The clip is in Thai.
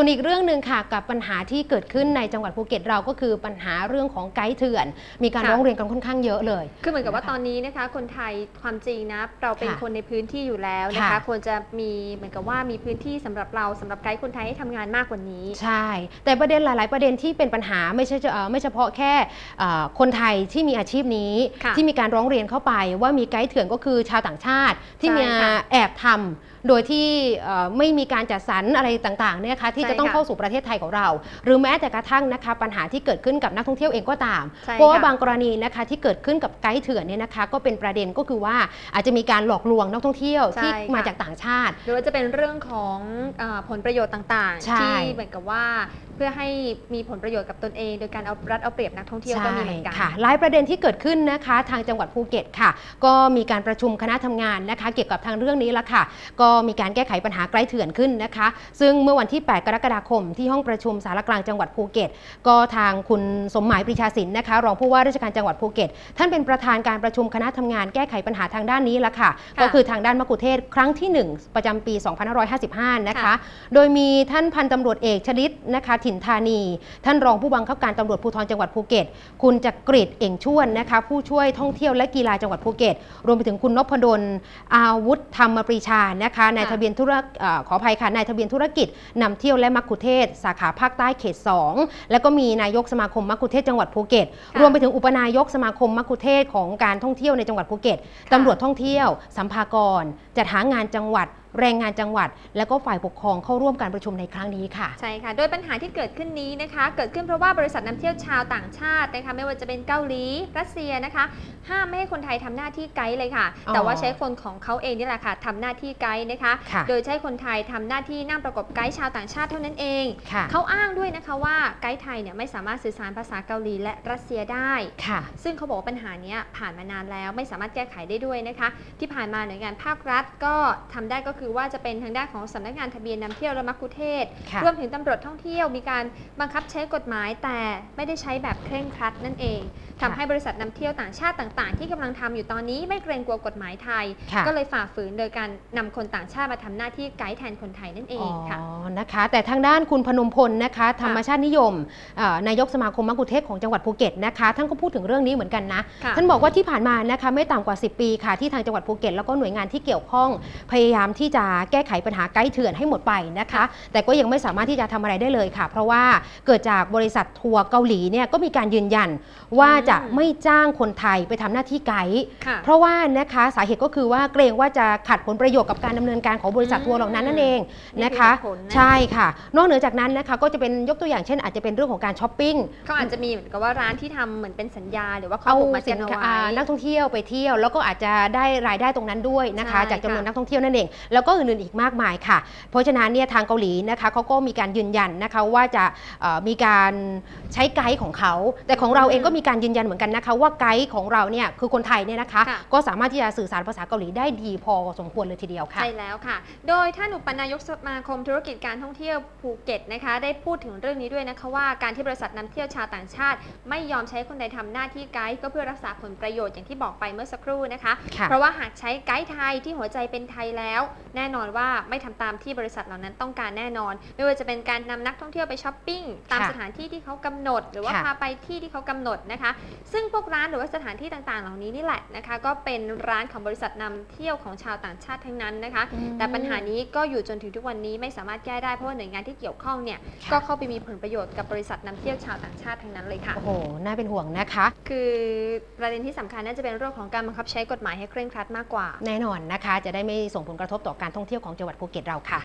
ส่วนอีกเรื่องหนึ่งค่ะกับปัญหาที่เกิดขึ้นในจังหวัดภูเก็ตเราก็คือปัญหาเรื่องของไกด์เถื่อน มีการค่ะร้องเรียนกันค่อนข้างเยอะเลย คือเหมือนกับว่านะคะตอนนี้นะคะ คนไทยความจริงนะเราเป็นค่ะคนในพื้นที่อยู่แล้วนะคะค่ะควรจะมีเหมือนกับว่ามีพื้นที่สำหรับเราสำหรับไกด์คนไทยให้ทำงานมากกว่านี้ ใช่ แต่ประเด็นหลาย ๆ ประเด็นที่เป็นปัญหาไม่ใช่เฉเอ่อไม่เฉพาะแค่เอ่อคนไทยที่มีอาชีพนี้ค่ะที่มีการร้องเรียนเข้าไป ว่ามีไกด์เถื่อนก็คือชาวต่างชาติที่ใช่มีค่ะแอบทำโดยที่เอ่อไม่มีการจัดสรรอะไรต่าง ๆ เนี่ยค่ะที่ใช่จะต้องค่ะเข้าสู่ประเทศไทยของเรา หรือแม้แต่กระทั่งนะคะปัญหาที่เกิดขึ้นกับนักท่องเที่ยวเองก็ตามใช่เพราะว่าค่ะบางกรณีนะคะที่เกิดขึ้นกับไกด์เถื่อนเนี่ยนะคะ ก็เป็นประเด็นก็คือว่าอาจจะมีการหลอกลวงนักท่องเที่ยวใช่ที่ค่ะมาจากต่างชาติ หรือว่าจะเป็นเรื่องของเออผลประโยชน์ต่างใช่ๆที่เหมือนกับว่าเพื่อให้มีผลประโยชน์กับตนเอง โดยการเอารัดเอาเปรียบนักท่องเที่ยวก็มีเหมือนกันค่ะหลายประเด็นที่เกิดขึ้นนะคะทางจังหวัดภูเก็ตค่ะ ก็มีการประชุมคณะทำงานนะคะ เกี่ยวกับทางเรื่องนี้ละค่ะ ก็มีการแก้ไขปัญหาไกด์เถื่อนขึ้นนะคะ ซึ่งเมื่อวันที่ 8 กรกฎาคม ที่ห้องประชุมสารกลางจังหวัดภูเก็ต ก็ทางคุณสมหมายปรีชาสินนะคะ รองผู้ว่าราชการจังหวัดภูเก็ต ท่านเป็นประธานการประชุมคณะทำงานแก้ไขปัญหาทางด้านนี้ละค่ะค่ะก็คือทางด้านมะกุเทศครั้งที่ 1 ประจำปี 2555 นะคะค่ะโดยมีท่านพันตำรวจเอกชลิตนะคะถิ่นธานี ท่านรองผู้บังคับการตำรวจภูธรจังหวัดภูเก็ต คุณจักริดเอ่งชวนนะคะ ผู้ช่วยท่องเที่ยวและกีฬาจังหวัดภูเก็ต รวมไปถึงคุณนพดลอาวุธธรรมปรีชานะคะนายทะเบียนธุรเอ่อขออภัยค่ะนายทะเบียนธุรกิจนำเที่ยวและมักคุเทศก์สาขาภาคใต้เขต 2 แล้วก็มีนายกสมาคมมักคุเทศก์จังหวัดภูเก็ตค่ะรวมไปถึงอุปนายกสมาคมมักคุเทศก์ของการท่องเที่ยวในจังหวัดภูเก็ตตำรวจท่องเที่ยว สัมภากรจัดหางานจังหวัด แรงงานจังหวัด และก็ฝ่ายปกครองเข้าร่วมการประชุมในครั้งนี้ค่ะ ใช่ค่ะ โดยปัญหาที่เกิดขึ้นนี้นะคะ เกิดขึ้นเพราะว่าบริษัทนำเที่ยวชาวต่างชาตินะคะไม่ว่าจะเป็นเกาหลีรัสเซียนะคะ ห้ามไม่ให้คนไทยทำหน้าที่ไกด์เลยค่ะอ๋อแต่ว่าใช้คนของเขาเองนี่แหละค่ะทำหน้าที่ไกด์นะคะค่ะโดยใช้คนไทยทำหน้าที่นั่งประกบไกด์ชาวต่างชาติเท่านั้นเองค่ะเขาอ้างด้วยนะคะว่าไกด์ไทยเนี่ยไม่สามารถสื่อสารภาษาเกาหลีและรัสเซียได้ค่ะ ซึ่งเขาบอกว่าปัญหาเนี้ยผ่านมานานแล้วไม่สามารถแก้ไขได้ด้วยนะคะ ที่ผ่านมาหน่วยงานภาครัฐก็ทำได้ก็คือว่าจะเป็นทางด้านของสำนักงานทะเบียนนำเที่ยวและมักคุเทศก์ค่ะรวมถึงตำรวจท่องเที่ยวมีการบังคับใช้กฎหมายแต่ไม่ได้ใช้แบบเคร่งครัดนั่นเองทำให้บริษัทนำเที่ยวต่างชาติต่างๆ ที่กำลังทำอยู่ตอนนี้ไม่เกรงกลัวกฎหมายไทยค่ะก็เลยฝ่าฝืนโดยการนำคนต่างชาติมาทำหน้าที่ไกด์แทนคนไทยนั่นเองค่ะอ๋อนะคะ แต่ทางด้านคุณพนมพลนะคะ ธรรมชาตินิยมเอ่อนายกสมาคมมักคุเทศก์ของจังหวัดภูเก็ตนะคะท่านก็พูดถึงเรื่องนี้เหมือนกันนะค่ะท่านบอกว่าที่ผ่านมานะคะไม่ต่ำกว่า 10 ปีค่ะที่ทางจังหวัดภูเก็ตแล้วก็หน่วยงานที่เกี่ยวข้องพยายามที่จะแก้ไขปัญหาไกด์เถื่อนให้หมดไปนะคะ แต่ก็ยังไม่สามารถที่จะทำอะไรได้เลยค่ะ เพราะว่าเกิดจากบริษัททัวร์เกาหลีเนี่ยก็มีการยืนยันว่าจะอืมไม่จ้างคนไทยไปทำหน้าที่ไกด์ค่ะเพราะว่านะคะสาเหตุก็คือว่าเกรงว่าจะขัดผลประโยชน์กับการดำเนินการของบริษัททัวร์เหล่านั้นนั่นเองนี่นะคือคะเหตุผลนะใช่ค่ะ นอกเหนือจากนั้นนะคะก็จะเป็นยกตัวอย่างเช่น อาจจะเป็นเรื่องของการช้อปปิ้งเขาอาจจะมีเหมือนกับว่าร้านที่ทำเหมือนเป็นสัญญา หรือว่าเขาเอาผูกมัดสิกันนเอาค้าไว้อ่านักท่องเที่ยวไปเที่ยว แล้วก็อาจจะได้รายได้ตรงนั้นด้วยนะคะใช่จากจำนวนค่ะนักท่องเที่ยวนั่นเองแล้วก็อื่นๆอีกมากมายค่ะ เพราะฉะนั้นเนี่ยทางเกาหลีนะคะเขาก็มีการยืนยันนะคะว่าจะเอ่อมีการใช้ไกด์ของเขา แต่ของเราเองก็มีการยืนยันเหมือนกันนะคะ ว่าไกด์ของเราเนี่ยคือคนไทยเนี่ยนะคะค่ะก็สามารถที่จะสื่อสารภาษาเกาหลีได้ดีพอสมควรเลยทีเดียวค่ะใช่แล้วค่ะ โดยท่านอุปนายกสมาคมธุรกิจการท่องเที่ยวภูเก็ตนะคะ ได้พูดถึงเรื่องนี้ด้วยนะคะว่าการที่บริษัทนำเที่ยวชาวต่างชาติ ไม่ยอมใช้คนใดทำหน้าที่ไกด์ก็เพื่อรักษาผลประโยชน์อย่างที่บอกไปเมื่อสักครู่นะคะค่ะเพราะว่าหากใช้ไกด์ไทยที่หัวใจเป็นไทยแล้วแน่นอนว่าไม่ทำตามที่บริษัทเหล่านั้นต้องการแน่นอน ไม่ว่าจะเป็นการนำนักท่องเที่ยวไปช้อปปิ้งตามค่ะสถานที่ที่เขากำหนด หรือว่าค่ะพาไปที่ที่เขากำหนดนะคะ ซึ่งพวกร้านหรือว่าสถานที่ต่างๆ เหล่านี้นี่แหละนะคะ ก็เป็นร้านของบริษัทนำเที่ยวของชาวต่างชาติทั้งนั้นนะคะอืมแต่ปัญหานี้ก็อยู่จนถึงทุกวันนี้ไม่สามารถแก้ได้เพราะว่าหน่วยงานที่เกี่ยวข้องเนี่ยค่ะก็เข้าไปมีผลประโยชน์กับบริษัทนำเที่ยวชาวต่างชาติทั้งนั้นเลยค่ะโอ้โหน่าเป็นห่วงนะคะ คือประเด็นที่สำคัญน่าจะเป็นเรื่องของการบังคับใช้กฎหมายให้เคร่งครัดมากกว่า แน่นอนนะคะ จะได้ไม่ส่งผลกระทบต่อการท่องเที่ยวของจังหวัดภูเก็ตเราค่ะ